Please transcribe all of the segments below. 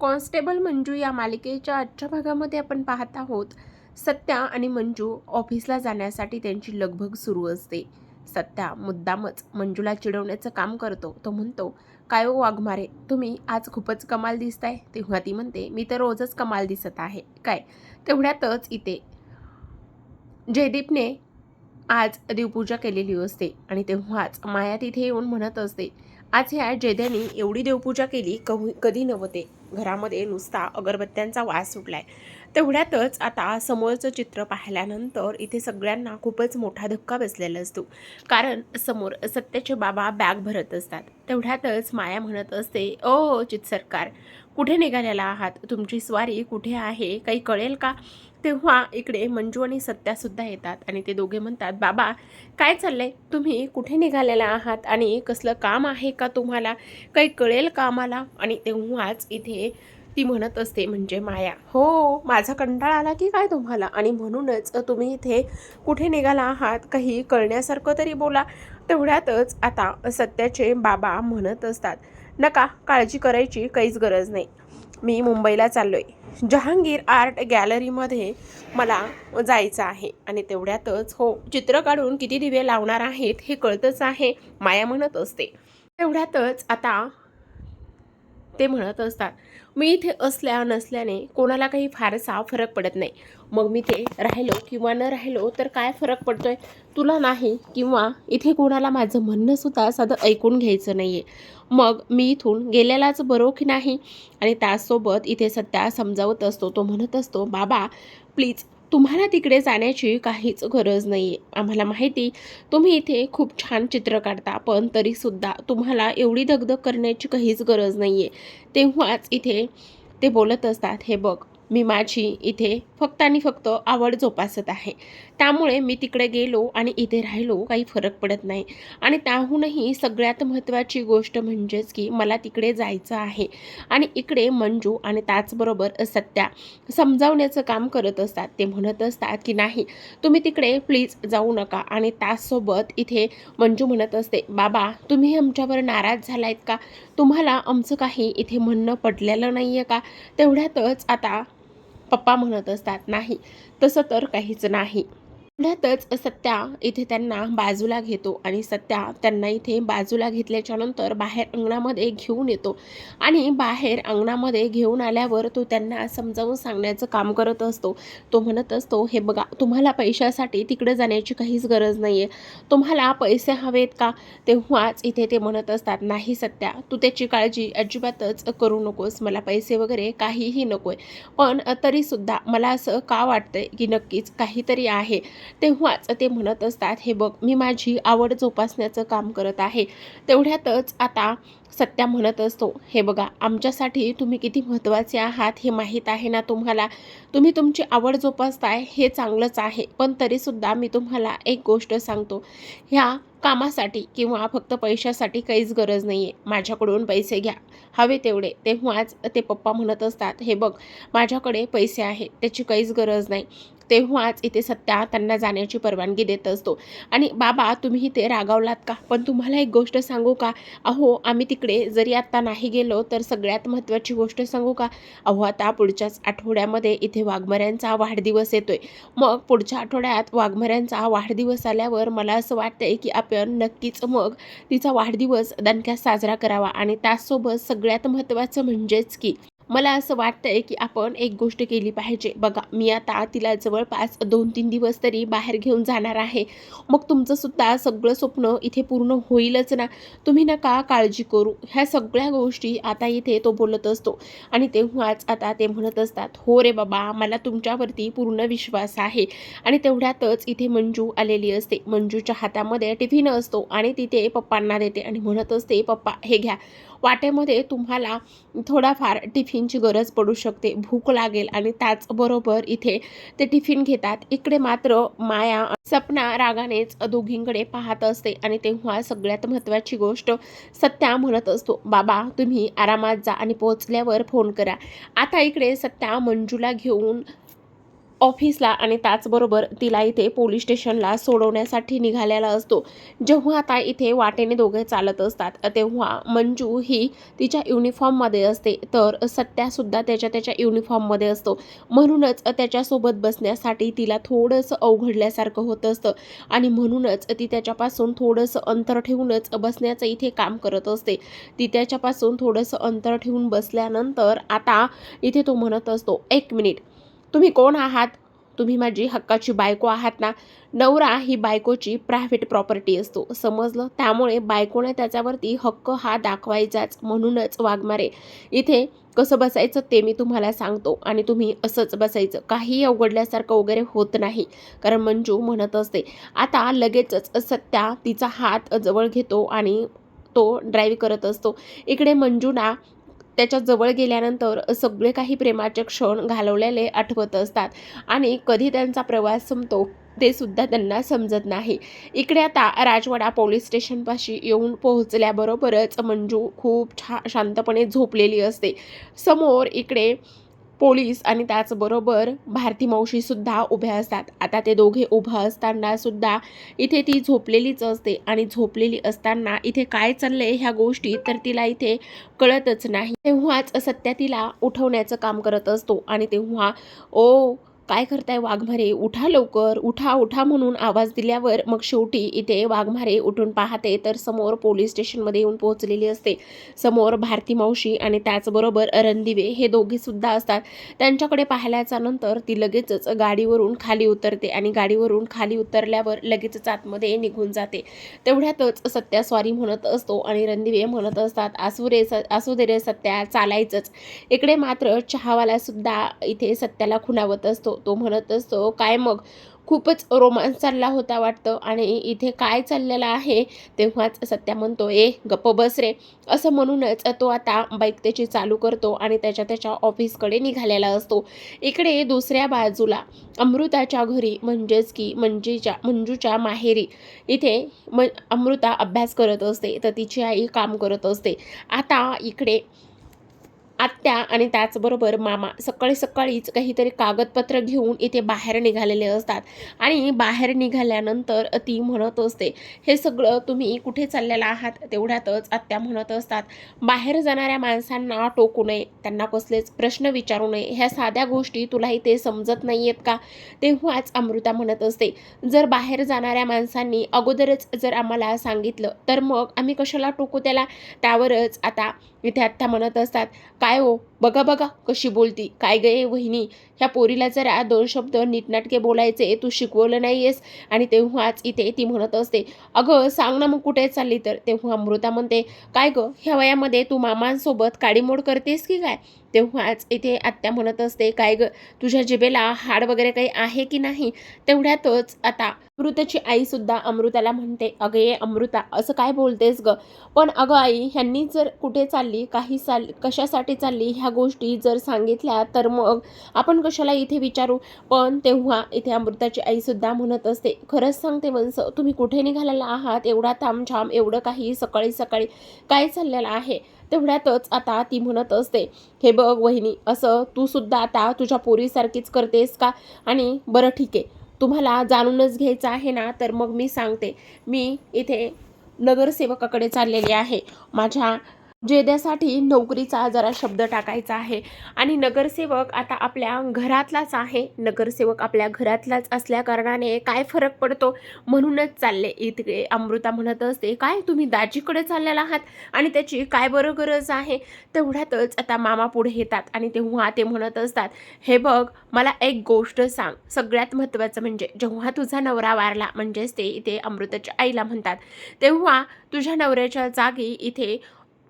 Constable Manju या मालिकेच्या आजच्या भागामध्ये आपण पाहत आहोत सत्या आणि मंजू ऑफिसला जाण्यासाठी त्यांची लगभग सुरू असते. सत्या मुद्दामच मंजूला चिडवण्याचं काम करतो. तो म्हणतो काय ओ वाघमारे तुम्ही आज खूपच कमाल दिसताय. तेव्हा ती म्हणते मी तर रोजच कमाल दिसत आहे. काय? तेवढ्यातच इथे. जयदीपने आज देवपूजा केलेली असते आणि तेव्हाच माया तिथे येऊन म्हणत असते आज ह्या जयद्याने एवढी देवपूजा केली कवी कधी नव्हते. घरामध्ये नुसता अगरबत्त्यांचा वास आहे तेवढ्यातच आता समोरचं चित्र पाहिल्यानंतर इथे सगळ्यांना खूपच मोठा धक्का बसलेला असतो. कारण समोर सत्याचे बाबा बॅग भरत असतात. तेवढ्यातच माया म्हणत असते ओ चित सरकार कुठे निघालेला आहात? तुमची स्वारी कुठे आहे? काही कळेल का? तेव्हा इकडे मंजू आणि सत्यासुद्धा येतात आणि ते दोघे म्हणतात बाबा काय चाललंय? तुम्ही कुठे निघालेला आहात? आणि कसलं काम आहे का तुम्हाला? काही कळेल का आम्हाला? आणि तेव्हाच इथे ती म्हणत असते म्हणजे माया. हो माझा कंटाळा आला की काय तुम्हाला? आणि म्हणूनच तुम्ही इथे कुठे निघाला आहात काही कळण्यासारखं तरी बोला. तेवढ्यातच आता सत्याचे बाबा म्हणत असतात नका काळजी करायची काहीच गरज नाही. मी मुंबईला चाललोय. जहांगीर आर्ट गॅलरीमध्ये मला जायचं आहे. आणि तेवढ्यातच हो चित्र काढून किती दिवे लावणार आहेत हे कळतच आहे माया म्हणत असते. तेवढ्यातच आता ते म्हणत असतात मी इथे असल्या नसल्याने कोणाला काही फारसा फरक पडत नाही. मग मी ते राहिलो किंवा न राहिलो तर काय फरक पडतोय? तुला नाही किंवा इथे कोणाला माझं म्हणणंसुद्धा साधं ऐकून घ्यायचं नाही आहे मग मी इथून गेलेलाच बरो की नाही? आणि त्याचसोबत इथे सत्या समजावत असतो तो म्हणत असतो बाबा प्लीज तुम्हाला तिकडे जाण्याची काहीच गरज नाही आहे आम्हाला माहिती तुम्ही इथे खूप छान चित्र काढता पण तरीसुद्धा तुम्हाला एवढी दगदग करण्याची काहीच गरज नाही आहे तेव्हाच इथे ते बोलत असतात हे बघ मी माझी इथे फक्त आणि फक्त आवड जोपासत आहे. त्यामुळे मी तिकडे गेलो आणि इथे राहिलो काही फरक पडत नाही. आणि त्याहूनही सगळ्यात महत्त्वाची गोष्ट म्हणजेच की मला तिकडे जायचं आहे. आणि इकडे मंजू आणि त्याचबरोबर सत्या समजावण्याचं काम करत असतात. ते म्हणत असतात की नाही तुम्ही तिकडे प्लीज जाऊ नका. आणि त्याचसोबत इथे मंजू म्हणत असते बाबा तुम्ही आमच्यावर नाराज झालायत का? तुम्हाला आमचं काही इथे म्हणणं पडलेलं नाही आहे का? तेवढ्यातच आता पप्पा म्हणत असतात नाही तसं तर काहीच नाही. तेवढ्यातच सत्या इथे त्यांना बाजूला घेतो आणि सत्या त्यांना इथे बाजूला घेतल्याच्या नंतर बाहेर अंगणामध्ये घेऊन येतो. आणि बाहेर अंगणामध्ये घेऊन आल्यावर तो त्यांना समजावून सांगण्याचं काम करत असतो. तो म्हणत असतो हे बघा तुम्हाला पैशासाठी तिकडे जाण्याची काहीच गरज नाही आहे तुम्हाला पैसे हवेत का? तेव्हाच इथे ते म्हणत असतात नाही सत्या तू त्याची काळजी अजिबातच करू नकोस. मला पैसे वगैरे काहीही नको आहे पण तरीसुद्धा मला असं का वाटतंय की नक्कीच काहीतरी आहे. तेव्हाच ते म्हणत असतात हे बघ मी माझी आवड जोपासण्याचं काम करत आहे. तेवढ्यातच आता सत्या म्हणत असतो हे बघा आमच्यासाठी तुम्ही किती महत्त्वाचे आहात हे माहीत आहे ना तुम्हाला? तुम्ही तुमची आवड जोपासताय हे चांगलंच आहे पण तरीसुद्धा मी तुम्हाला एक गोष्ट सांगतो. ह्या कामासाठी किंवा फक्त पैशासाठी काहीच गरज नाही आहे माझ्याकडून पैसे घ्या. हवे तेवढे. तेव्हाच ते पप्पा म्हणत असतात हे बघ माझ्याकडे पैसे आहेत त्याची काहीच गरज नाही. तेव्हाच इथे सत्या त्यांना जाण्याची परवानगी देत असतो. आणि बाबा तुम्ही इथे रागावलात का? पण तुम्हाला एक गोष्ट सांगू का? अहो आम्ही तिकडे जरी आत्ता नाही गेलो तर सगळ्यात महत्त्वाची गोष्ट सांगू का? अहो आता पुढच्याच आठवड्यामध्ये इथे वाघमऱ्यांचा वाढदिवस येतोय. मग पुढच्या आठवड्यात वाघमऱ्यांचा वाढदिवस आल्यावर मला असं वाटतंय की आपण नक्कीच मग तिचा वाढदिवस दणक्यात साजरा करावा. आणि त्याचसोबत सगळ्यात महत्त्वाचं म्हणजेच की मला असं वाटतंय की आपण एक गोष्ट केली पाहिजे. बघा मी आता तिला जवळपास दोन तीन दिवस तरी बाहेर घेऊन जाणार आहे. मग तुमचं सुद्धा सगळं स्वप्न इथे पूर्ण होईलच ना? तुम्ही नका काळजी करू. ह्या सगळ्या गोष्टी आता इथे तो बोलत असतो. आणि तेव्हाच आता ते म्हणत असतात हो रे बाबा मला तुमच्यावरती पूर्ण विश्वास आहे. आणि तेवढ्यातच इथे मंजू आलेली असते. मंजूच्या हातामध्ये टिफिन असतो आणि तिथे पप्पांना देते आणि म्हणत असते पप्पा हे घ्या. वाटेमध्ये तुम्हाला थोडाफार टिफिनची गरज पडू शकते भूक लागेल आणि त्याचबरोबर इथे ते टिफिन घेतात. इकडे मात्र माया सपना रागानेच दोघींकडे पाहत असते आणि तेव्हा सगळ्यात महत्त्वाची गोष्ट सत्या म्हणत असतो बाबा तुम्ही आरामात जा आणि पोहोचल्यावर फोन करा. आता इकडे सत्या मंजूला घेऊन ऑफिसला आणि त्याचबरोबर तिला इथे पोलीस स्टेशनला सोडवण्यासाठी निघालेला असतो. जेव्हा आता इथे वाटेने दोघे चालत असतात तेव्हा मंजू ही तिच्या युनिफॉर्ममध्ये असते. तर सत्यासुद्धा त्याच्या त्याच्या युनिफॉर्ममध्ये असतो. म्हणूनच त्याच्यासोबत बसण्यासाठी तिला थोडंसं अवघडल्यासारखं होत असतं आणि म्हणूनच ती त्याच्यापासून थोडंसं अंतर ठेवूनच बसण्याचं इथे काम करत असते. ती त्याच्यापासून थोडंसं अंतर ठेवून बसल्यानंतर आता इथे तो म्हणत असतो एक मिनिट तुम्ही कोण आहात? तुम्ही माझी हक्काची बायको आहात ना? नवरा ही बायकोची प्रायव्हेट प्रॉपर्टी असतो. समजलं? त्यामुळे बायकोने त्याच्यावरती हक्क हा दाखवायचाच. म्हणूनच वाघमारे इथे कसं बसायचं ते मी तुम्हाला सांगतो आणि तुम्ही असंच बसायचं. काही अवघडल्यासारखं वगैरे होत नाही. कारण मंजू म्हणत असते आता लगेचच सत्या तिचा हात जवळ घेतो आणि तो ड्राईव्ह करत असतो. इकडे मंजूला त्याच्याजवळ गेल्यानंतर सगळे काही प्रेमाचे क्षण घालवलेले आठवत असतात. आणि कधी त्यांचा प्रवास संपतो ते सुद्धा त्यांना समजत नाही. इकडे आता राजवाडा पोलीस स्टेशनपाशी येऊन पोहोचल्याबरोबरच मंजू खूप छा शांतपणे झोपलेली असते. समोर इकडे पोलीस आणि त्याचबरोबर भारती मावशीसुद्धा उभ्या असतात. आता ते दोघे उभं असताना सुद्धा इथे ती झोपलेलीच असते आणि झोपलेली असताना इथे काय चाललंय ह्या गोष्टी तर तिला इथे कळतच नाही. तेव्हाच सत्या तिला उठवण्याचं काम करत असतो आणि तेव्हा ओ काय करताय वाघमारे? उठा लवकर. उठा उठा म्हणून आवाज दिल्यावर मग शेवटी इथे वाघमारे उठून पाहते. तर समोर पोलीस स्टेशनमध्ये येऊन पोहोचलेली असते. समोर भारती मावशी आणि त्याचबरोबर रणदिवे हे दोघे सुद्धा असतात. त्यांच्याकडे पाहिल्याच्या नंतर ती लगेचच गाडीवरून खाली उतरते आणि गाडीवरून खाली उतरल्यावर लगेचच आतमध्ये निघून जाते. तेवढ्यातच सत्या स्वारी म्हणत असतो आणि रणदिवे म्हणत असतात असू रे स असू दे रे सत्या चालायचंच. इकडे मात्र चहावाला सुद्धा इथे सत्याला खुणावत असतो. तो म्हणत असतो काय मग? खूपच रोमांस चालला होता वाटतं. आणि इथे काय चाललेलं आहे? तेव्हाच सत्या म्हणतो ए गप्प बस रे. असं म्हणूनच तो आता बाईक त्याची चालू करतो आणि त्याच्या त्याच्या ऑफिसकडे निघालेला असतो. इकडे दुसऱ्या बाजूला अमृताच्या घरी म्हणजेच की मंजीच्या मंजूच्या माहेरी. इथे म अमृता अभ्यास करत असते. तर तिची आई काम करत असते. आता इकडे आत्या आणि त्याचबरोबर मामा सकाळी सकाळीच काहीतरी कागदपत्र घेऊन इथे बाहेर निघालेले असतात. आणि बाहेर निघाल्यानंतर ती म्हणत असते हे सगळं तुम्ही कुठे चाललेला आहात? तेवढ्यातच आत्या म्हणत असतात बाहेर जाणाऱ्या माणसांना टोकू नये त्यांना कसलेच प्रश्न विचारू नये. ह्या साध्या गोष्टी तुला इथे समजत नाही आहेत का? तेव्हाच अमृता म्हणत असते जर बाहेर जाणाऱ्या माणसांनी अगोदरच जर आम्हाला सांगितलं तर मग आम्ही कशाला टोकू त्याला? त्यावरच आता इथे आत्ता म्हणत असतात काय हो? बघा बघा कशी बोलती. काय गे वहिनी? ह्या पोरीला जरा दोन शब्द नीटनाटके बोलायचे तू शिकवलं नाही आहेस आणि तेव्हाच इथे ती म्हणत असते अगं सांग ना मग कुठे चालली तर? तेव्हा अमृता म्हणते काय गं ह्या वयामध्ये तू मामांसोबत काडीमोड करतेस की काय? तेव्हाच इथे आत्या म्हणत असते काय ग तुझ्या जिभेला हाड वगैरे काही आहे की नाही? तेवढ्यातच आता अमृताची आईसुद्धा अमृताला म्हणते अगं ये अमृता असं काय बोलतेस ग? पण अगं आई ह्यांनी जर कुठे चालली काही चाल कशासाठी चालली ह्या गोष्टी जर सांगितल्या तर मग आपण कशाला इथे विचारू? पण तेव्हा इथे अमृताची आईसुद्धा म्हणत असते खरंच सांगते मनस तुम्ही कुठे निघालेला आहात? एवढा तामझाम एवढं काही सकाळी सकाळी काय चाललेलं आहे? तेवढ्यातच आता ती म्हणत असते हे बघ वहिनी असं तू सुद्धा आता तुझ्या पोरीसारखीच करतेस का? आणि बरं ठीक आहे तुम्हाला जाणूनच घ्यायचं आहे ना तर मग मी सांगते. मी इथे नगरसेवकाकडे चाललेले आहे. माझ्या जेद्यासाठी नोकरीचा जरा शब्द टाकायचा आहे. आणि नगरसेवक आता आपल्या घरातलाच आहे. नगरसेवक आपल्या घरातलाच असल्या कारणाने काय फरक पडतो? म्हणूनच चालले इथे. अमृता म्हणत असते काय तुम्ही दाजीकडे चाललेला आहात? आणि त्याची काय बरं गरज आहे? तेवढ्यातच आता मामा पुढे येतात आणि तेव्हा ते म्हणत असतात हे बघ मला एक गोष्ट सांग. सगळ्यात महत्त्वाचं म्हणजे जेव्हा तुझा नवरा वारला म्हणजेच ते इथे अमृताच्या आईला म्हणतात तेव्हा तुझ्या नवऱ्याच्या जागी इथे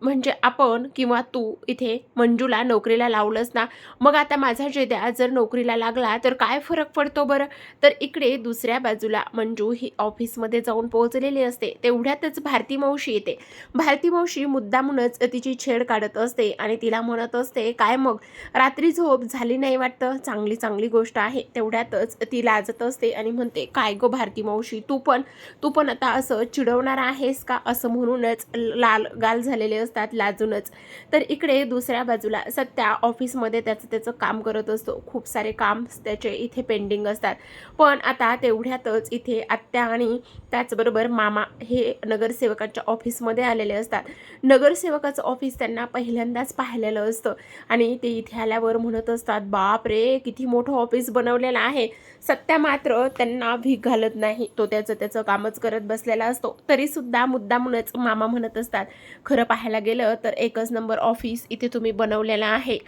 म्हणजे आपण किंवा तू इथे मंजूला नोकरीला लावलंस ना मग आता माझा जेद्या जर नोकरीला लागला तर काय फरक पडतो बरं? तर इकडे दुसऱ्या बाजूला मंजू ही ऑफिसमध्ये जाऊन पोहोचलेली असते. तेवढ्यातच भारती मावशी येते. भारती मावशी मुद्दामूनच तिची छेड काढत असते आणि तिला म्हणत असते काय मग? रात्री झोप झाली नाही वाटतं? चांगली चांगली गोष्ट आहे. तेवढ्यातच ती लाजत असते आणि म्हणते काय गो भारती मावशी तू पण तू पण आता असं चिडवणार आहेस का? असं म्हणूनच लाल गाल झालेले असते असतात लाजूनच. तर इकडे दुसऱ्या बाजूला सत्या ऑफिसमध्ये त्याचं त्याचं काम करत असतो. खूप सारे काम त्याचे इथे पेंडिंग असतात. पण आता तेवढ्यातच इथे आत्या आणि त्याचबरोबर मामा हे नगरसेवकांच्या ऑफिसमध्ये आलेले असतात. नगरसेवकाचं ऑफिस त्यांना पहिल्यांदाच पाहिलेलं असतं. आणि ते इथे आल्यावर म्हणत असतात बाप रे किती मोठं ऑफिस बनवलेलं आहे. सत्या मात्र त्यांना भीक घालत नाही. तो त्याचं त्याचं कामच करत बसलेला असतो. तरीसुद्धा मुद्दामूनच मामा म्हणत असतात खरं पाहायला गेलं तर एकच नंबर ऑफिस इथे तुम्ही बनवलेला आहे.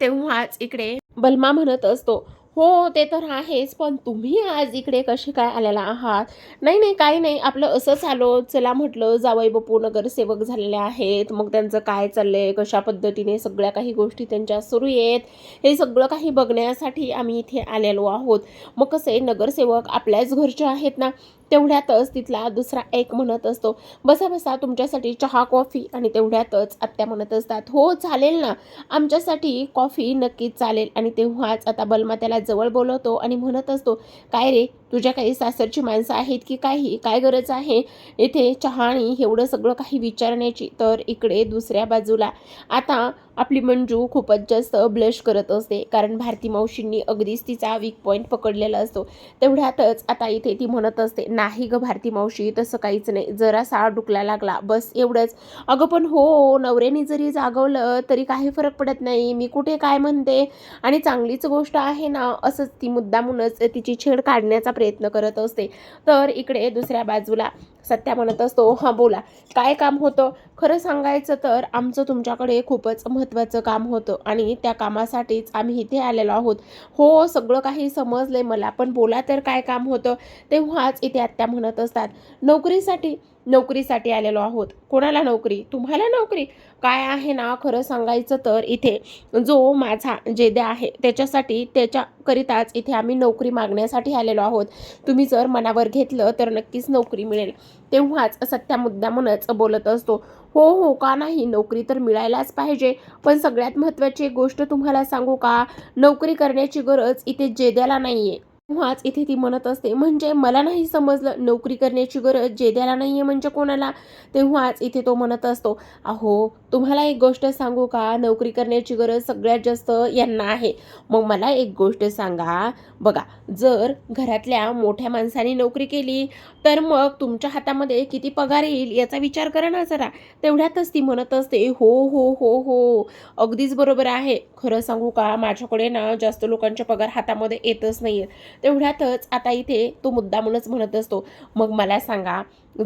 तेव्हाच इकडे बलमा म्हणत असतो हो ते तर आहेच पण तुम्ही आज इकडे कसे काय आलेला आहात? नाही नाही काही नाही आपलं असंच आलो. चला म्हटलं जावई बापू नगरसेवक झालेले आहेत. मग त्यांचं काय चाललंय? कशा पद्धतीने सगळ्या काही गोष्टी त्यांच्या सुरू आहेत? हे सगळं काही बघण्यासाठी आम्ही इथे आलेलो आहोत. मग कसे? नगरसेवक आपल्याच घरचे आहेत ना? तेवढ्यातच तिथला दुसरा एक म्हणत असतो. बसा बसा तुमच्यासाठी चहा कॉफी आणि तेवढ्यातच आत्या म्हणत असतात हो चालेल ना. आमच्यासाठी कॉफी नक्कीच चालेल. आणि तेव्हाच आता बलमा त्याला जवळ बोलवतो आणि म्हणत असतो काय रे तुझ्या काही सासरची माणसं आहेत की काही? काय गरज आहे इथे चहा आणि एवढं सगळं काही विचारण्याची? तर इकडे दुसऱ्या बाजूला. आता आपली मंजू खूपच जास्त ब्लश करत असते. कारण भारती मावशींनी अगदीच तिचा वीक पॉईंट पकडलेला असतो. तेवढ्यातच आता इथे ती म्हणत असते नाही ग भारती मावशी तसं काहीच नाही. जरासा डुकला लागला. बस एवढंच. अगं पण हो नवऱ्याने जरी जागवलं तरी काही फरक पडत नाही. मी कुठे काय म्हणते? आणि चांगलीच गोष्ट आहे ना असंच ती मुद्दामूनच तिची छेड काढण्याचा प्रयत्न करत असते. तर इकडे दुसऱ्या बाजूला सत्या म्हणत असतो हां बोला. काय काम होतं? खरं सांगायचं तर आमचं तुमच्याकडे खूपच महत्त्वाचं काम होतं आणि त्या कामासाठीच आम्ही इथे आलेलो आहोत. हो सगळं काही समजलंय मला पण बोला तर काय काम होतं? तेव्हाच इथे आत्या म्हणत असतात नोकरीसाठी नोकरीसाठी आलेलो आहोत. कोणाला नोकरी? तुम्हाला नोकरी. काय आहे ना खरं सांगायचं तर इथे जो माझा जेद्या आहे त्याच्यासाठी त्याच्याकरिताच इथे आम्ही नोकरी मागण्यासाठी आलेलो आहोत. तुम्ही जर मनावर घेतलं तर नक्कीच नोकरी मिळेल. तेव्हाच सत्या मुद्दामूनच बोलत असतो. हो हो का नाही? नोकरी तर मिळायलाच पाहिजे. पण सगळ्यात महत्त्वाची एक गोष्ट तुम्हाला सांगू का? नोकरी करण्याची गरज इथे जेद्याला नाही आहे तेव्हाच इथे ती म्हणत असते म्हणजे मला नाही समजलं नोकरी करण्याची गरज जेद्याला नाही आहे म्हणजे कोणाला? तेव्हाच इथे तो म्हणत असतो अहो तुम्हाला एक गोष्ट सांगू का? नोकरी करण्याची गरज सगळ्यात जास्त यांना आहे. मग मला एक गोष्ट सांगा. बघा जर घरातल्या मोठ्या माणसाने नोकरी केली तर मग तुमच्या हातामध्ये किती पगार येईल याचा विचार करा ना जरा. तेवढ्यातच ती म्हणत असते हो हो हो हो अगदीच बरोबर आहे. खरं सांगू का? माझ्याकडे ना जास्त लोकांचे पगार हातामध्ये येतच नाही तेवढ्यातच आता इथे तो मुद्दामूनच म्हणत असतो. मग मला सांगा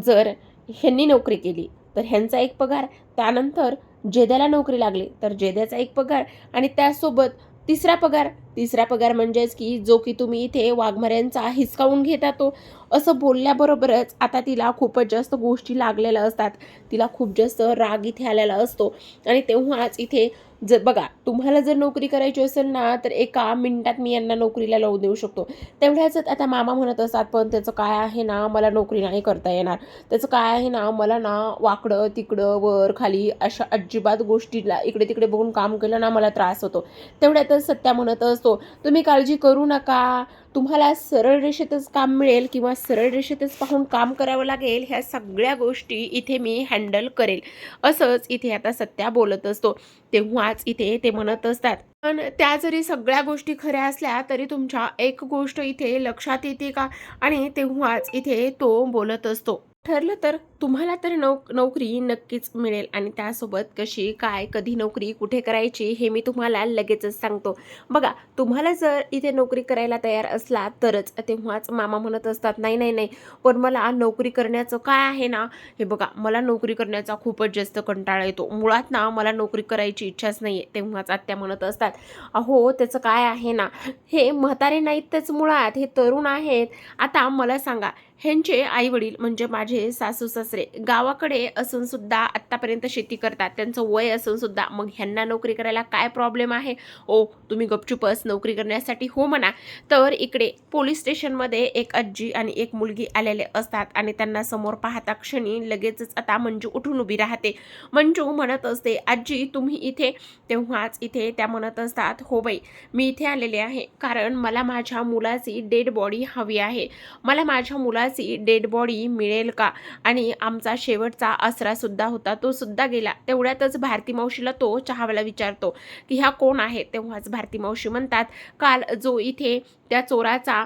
जर ह्यांनी नोकरी केली तर ह्यांचा एक पगार त्यानंतर जेद्याला नोकरी लागली तर जेद्याचा एक पगार आणि त्यासोबत तिसरा पगार. तिसरा पगार म्हणजेच की जो की तुम्ही इथे वाघमाऱ्यांचा हिसकावून घेता तो. असं बोलल्याबरोबरच आता तिला खूपच जास्त गोष्टी लागलेल्या असतात. तिला खूप जास्त राग इथे आलेला असतो. आणि तेव्हाच इथे जर बघा तुम्हाला जर नोकरी करायची असेल ना तर एका मिनिटात मी यांना नोकरीला लावून देऊ शकतो. तेवढ्याच आता मामा म्हणत असतात पण त्याचं काय आहे ना मला नोकरी नाही करता येणार. त्याचं काय आहे ना मला ना वाकडं तिकडं वर खाली अशा अजिबात गोष्टीला इकडे तिकडे बघून काम केलं ना मला त्रास होतो. तेवढ्यातच सत्या म्हणत असतो तुम्ही काळजी करू नका. तुम्हाला सरळ रेषेतच काम मिळेल किंवा सरळ रेषेतच पाहून काम करावं लागेल ह्या सगळ्या गोष्टी इथे मी हँडल करेल. असंच इथे आता सत्या बोलत असतो. तेव्हाच इथे ते म्हणत असतात. पण त्या जरी सगळ्या गोष्टी खऱ्या असल्या तरी तुमच्या एक गोष्ट इथे लक्षात येते का? आणि तेव्हाच इथे तो बोलत असतो. ठरलं तर तुम्हाला तर नोक नोकरी नक्कीच मिळेल. आणि त्यासोबत कशी काय कधी नोकरी कुठे करायची हे मी तुम्हाला लगेचच सांगतो. बघा तुम्हाला जर इथे नोकरी करायला तयार असला तरच तेव्हाच मामा म्हणत असतात नाही नाही नाही पण मला नोकरी करण्याचं काय आहे ना? हे बघा मला नोकरी करण्याचा खूपच जास्त कंटाळा येतो. मुळात ना मला नोकरी करायची इच्छाच नाही आहे तेव्हाच आत्या म्हणत असतात अहो त्याचं काय आहे ना? हे म्हातारे नाहीत तेच मुळात हे तरुण आहेत. आता मला सांगा ह्यांचे आई वडील म्हणजे माझे सासू सासरे गावाकडे असून सुद्धा आत्तापर्यंत शेती करतात. त्यांचं वय असून सुद्धा मग ह्यांना नोकरी करायला काय प्रॉब्लेम आहे? ओ तुम्ही गपचुपच नोकरी करण्यासाठी हो म्हणा. तर इकडे पोलीस स्टेशनमध्ये एक आजी आणि एक मुलगी आलेले असतात आणि त्यांना समोर पाहता क्षणी लगेचच आता मंजू उठून उभी राहते. मंजू म्हणत असते आजी तुम्ही इथे? तेव्हाच इथे त्या म्हणत असतात हो बाई मी इथे आलेले आहे. कारण मला माझ्या मुलाची डेड बॉडी हवी आहे. मला माझ्या मुलाची डेड बॉडी मिळेल का? आणि आमचा शेवटचा आसरा सुद्धा होता तो सुद्धा गेला. तेवढ्यातच भारती मावशीला तो चहावाला विचारतो की ह्या कोण आहे? तेव्हाच भारती मावशी म्हणतात काल जो इथे त्या चोराचा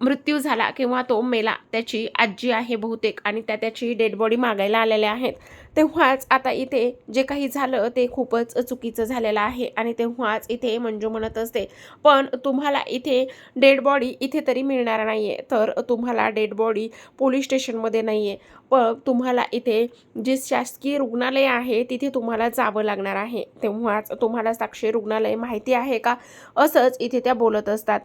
मृत्यू झाला किंवा तो मेला त्याची आजी आहे बहुतेक आणि त्या त्याची डेड बॉडी मागायला आलेल्या आहेत. तेव्हाच आता इथे जे काही झालं ते खूपच चुकीचं झालेलं आहे आणि तेव्हाच इथे मंजू म्हणत असते पण तुम्हाला इथे डेड बॉडी इथे तरी मिळणार नाही आहे तर तुम्हाला डेड बॉडी पोलीस स्टेशनमध्ये नाही आहे पण तुम्हाला इथे जे शासकीय रुग्णालय आहे तिथे तुम्हाला जावं लागणार आहे. तेव्हाच तुम्हाला साक्षी रुग्णालय माहिती आहे का? असंच इथे त्या बोलत असतात.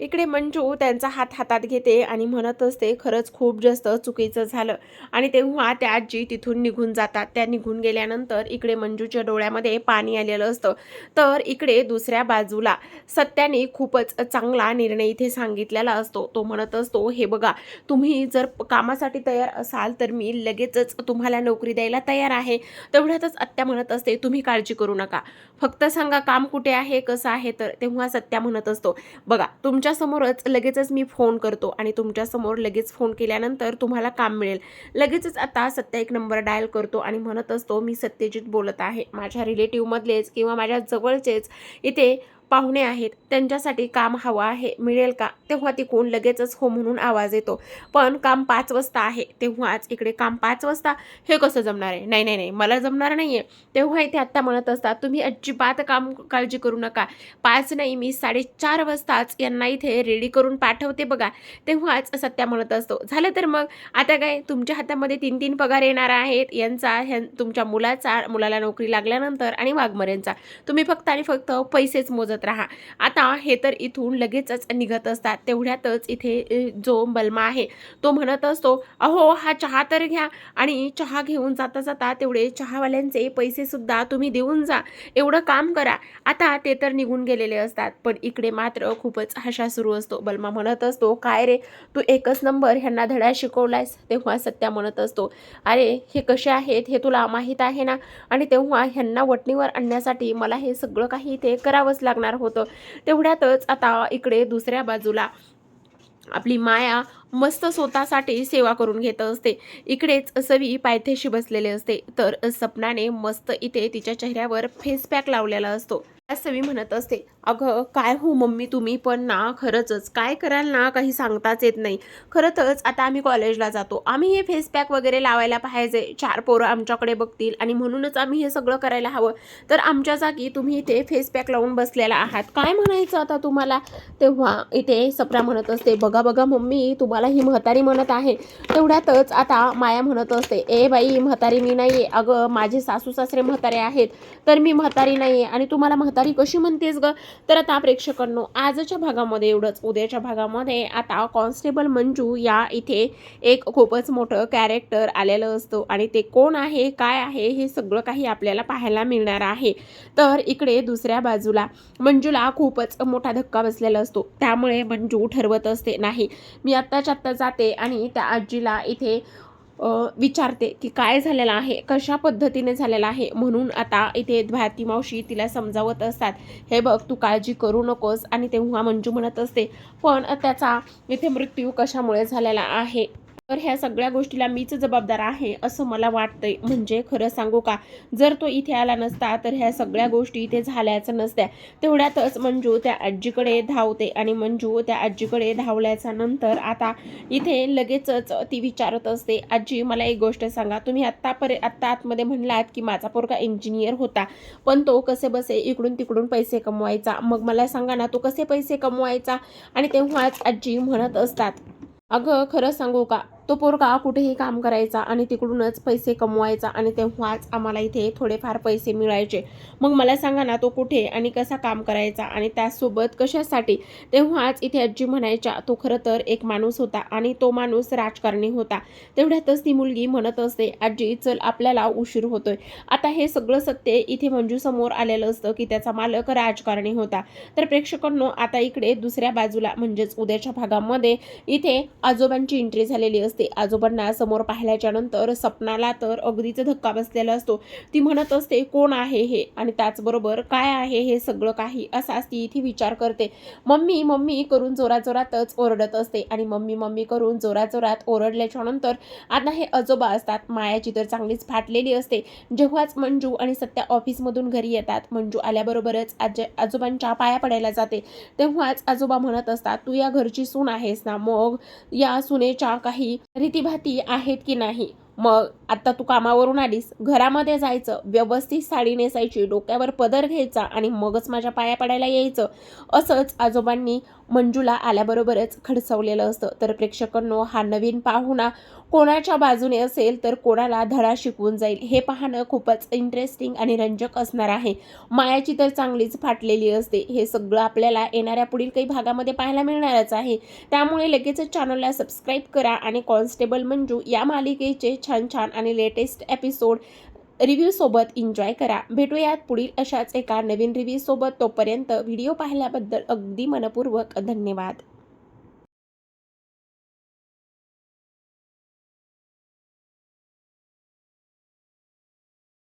इकडे मंजू त्यांचा हात हातात घेते आणि म्हणत असते खरंच खूप जास्त चुकीचं झालं. आणि तेव्हा त्या आजी तिथून निघून जातात. त्या निघून गेल्यानंतर इकडे मंजूच्या डोळ्यामध्ये पाणी आलेलं असतं. तर इकडे दुसऱ्या बाजूला सत्याने खूपच चांगला निर्णय इथे सांगितलेला असतो. तो म्हणत असतो हे बघा तुम्ही जर कामासाठी तयार असाल तर मी लगेचच तुम्हाला नोकरी द्यायला तयार आहे. तेवढ्यातच आत्या म्हणत असते तुम्ही काळजी करू नका. फक्त सांगा काम कुठे आहे कसं आहे तर तेव्हा सत्या म्हणत असतो. बघा तुमच्यासमोरच लगेचच मी फोन करतो आणि तुमच्यासमोर लगेच फोन केल्यानंतर तुम्हाला काम मिळेल. लगेचच आता सत्या एक नंबर डायल करतो आणि म्हणत असतो मी सत्यजित बोलत आहे. माझ्या रिलेटिव्हमधलेच किंवा माझ्या जवळचेच इथे पाहुणे आहेत. त्यांच्यासाठी काम हवं आहे. मिळेल का? तेव्हा तिकून लगेचच हो म्हणून आवाज येतो. पण काम पाच वाजता आहे. तेव्हाच इकडे काम पाच वाजता. हे कसं जमणार आहे? नाही नाही नाही. मला जमणार नाही आहे तेव्हा इथे आत्ता म्हणत असतात तुम्ही अजिबात काम काळजी करू नका. पाच नाही मी साडेचार वाजताच यांना इथे रेडी करून पाठवते बघा. तेव्हाच सत्या म्हणत असतो झालं तर मग. आता काय? तुमच्या हातामध्ये तीन तीन पगार येणार आहेत. यांचा ह्या तुमच्या मुलाचा मुलाला नोकरी लागल्यानंतर आणि वाघमऱ्यांचा. तुम्ही फक्त आणि फक्त पैसेच मोजत राहा. आता हे तर इथून लगेचच निघत असतात. तेवढ्यातच इथे जो बलमा आहे तो म्हणत असतो अहो हा चहा तर घ्या. आणि चहा घेऊन जाता जाता तेवढे चहावाल्यांचे पैसेसुद्धा तुम्ही देऊन जा. एवढं काम करा. आता ते तर निघून गेलेले असतात. पण इकडे मात्र खूपच हशा सुरू असतो. बलमा म्हणत असतो काय रे? तू एकच नंबर ह्यांना धडा शिकवलायस. तेव्हा सत्या म्हणत असतो अरे हे कसे आहेत? हे तुला माहीत आहे ना? आणि तेव्हा ह्यांना वटणीवर आणण्यासाठी मला हे सगळं काही इथे करावंच लागणार होतं. तेवढ्यातच आता इकडे दुसऱ्या बाजूला आपली माया मस्त स्वतःसाठी सेवा करून घेत असते. इकडेच सवी पायथ्याशी बसलेले असते. तर सपनाने मस्त इथे तिच्या चेहऱ्यावर फेस पॅक लावलेला असतो. त्या सवी म्हणत असते अगं काय हो मम्मी तुम्ही? पण ना खरंच काय कराल ना काही सांगताच येत नाही. खरंच आता आम्ही कॉलेजला जातो. आम्ही हे फेस पॅक वगैरे लावायला पाहिजे. चार पोरं आमच्याकडे बघतील आणि म्हणूनच आम्ही हे सगळं करायला हवं. तर आमच्या जागी तुम्ही इथे फेस पॅक लावून बसलेला आहात. काय म्हणायचं आता तुम्हाला? तेव्हा इथे सपना म्हणत असते बघा बघा मम्मी तुम्हाला ही म्हातारी म्हणत आहे. तेवढ्यातच आता माया म्हणत असते ए बाई म्हातारी मी नाही आहे अगं माझे सासू सासरे म्हातारे आहेत तर मी म्हातारी नाही आहे आणि तुम्हाला म्हातारी कशी म्हणतेस ग? तर आता प्रेक्षकांनो आजच्या भागामध्ये एवढंच. उद्याच्या भागामध्ये आता कॉन्स्टेबल मंजू या इथे एक खूपच मोठं कॅरेक्टर आलेलं असतं. आणि ते कोण आहे काय आहे हे सगळं काही आपल्याला पाहायला मिळणार आहे. तर इकडे दुसऱ्या बाजूला मंजूला खूपच मोठा धक्का बसलेला असतो. त्यामुळे मंजू ठरवत असते नाही मी आत्ताच्या आत्ता जाते आणि त्या आजीला इथे विचारते की काय झालेलं आहे कशा पद्धतीने झालेलं आहे. म्हणून आता इथे भारती मावशी तिला समजावत असतात हे बघ तू काळजी करू नकोस. आणि तेव्हा मंजू म्हणत असते पण त्याचा इथे मृत्यू कशामुळे झालेला आहे? तर ह्या सगळ्या गोष्टीला मीच जबाबदार आहे असं मला वाटतंय. म्हणजे खरं सांगू का? जर तो इथे आला नसता तर ह्या सगळ्या गोष्टी इथे झाल्याच नसत्या. तेवढ्यातच मंजू त्या आजीकडे धावते आणि मंजू त्या आजीकडे धावल्याच्या नंतर आता इथे लगेचच ती विचारत असते आजी मला एक गोष्ट सांगा. तुम्ही आत्तापर्यंत आत्ता आतमध्ये म्हणलात की माझा पोरगा इंजिनियर होता पण तो कसे बसे इकडून तिकडून पैसे कमवायचा? मग मला सांगा ना तो कसे पैसे कमवायचा? आणि तेव्हाच आजी म्हणत असतात अगं खरं सांगू का? तो पोरगा कुठेही काम करायचा आणि तिकडूनच पैसे कमवायचा आणि तेव्हाच आम्हाला इथे थोडेफार पैसे मिळायचे. मग मला सांगा ना तो कुठे आणि कसा काम करायचा आणि त्यासोबत कशासाठी? तेव्हाच इथे आजी म्हणायच्या तो खरं तर एक माणूस होता आणि तो माणूस राजकारणी होता. तेवढ्यातच ती मुलगी म्हणत असते आजी चल आपल्याला उशीर होतोय. आता हे सगळं सत्य इथे मंजू समोर आलेलं असतं की त्याचा मालक राजकारणी होता. तर प्रेक्षकांनो आता इकडे दुसऱ्या बाजूला म्हणजेच उद्याच्या भागामध्ये इथे आजोबांची एंट्री झालेली असते. असते. आजोबांना समोर पाहिल्याच्या नंतर सपनाला तर अगदीच धक्का बसलेला असतो. ती म्हणत असते कोण आहे हे? आणि त्याचबरोबर काय आहे हे सगळं काही? असाच ती इथे विचार करते. मम्मी मम्मी करून जोराजोरातच ओरडत असते. आणि मम्मी मम्मी करून जोराजोरात ओरडल्याच्या नंतर आता हे आजोबा असतात. मायाची तर चांगलीच फाटलेली असते. जेव्हाच मंजू आणि सत्या ऑफिसमधून घरी येतात मंजू आल्याबरोबरच आज आजोबांच्या पाया पडायला जाते. तेव्हाच आजोबा म्हणत असतात तू या घरची सून आहेस ना? मग या सुनेच्या काही रीतीभाती आहेत की नाही? मग आता तू कामावरून आलीस घरामध्ये जायचं व्यवस्थित साडी नेसायची डोक्यावर पदर घ्यायचा आणि मगच माझ्या पाया पडायला यायचं असंच आजोबांनी मंजूला आल्याबरोबरच खडसवलेलं असतं. तर प्रेक्षकांनो हा नवीन पाहुणा कोणाच्या बाजूने असेल तर कोणाला धडा शिकवून जाईल हे पाहणं खूपच इंटरेस्टिंग आणि रंजक असणार आहे. मायाची तर चांगलीच फाटलेली असते. हे सगळं आपल्याला येणाऱ्या पुढील काही भागामध्ये पाहायला मिळणारच आहे. त्यामुळे लगेचच चॅनलला सबस्क्राईब करा आणि कॉन्स्टेबल मंजू या मालिकेचे छान छान आणि लेटेस्ट एपिसोड रिव्ह्यूसोबत एन्जॉय करा. भेटूयात पुढील अशाच एका नवीन रिव्ह्यूसोबत तोपर्यंत व्हिडिओ पाहिल्याबद्दल अगदी मनपूर्वक धन्यवाद.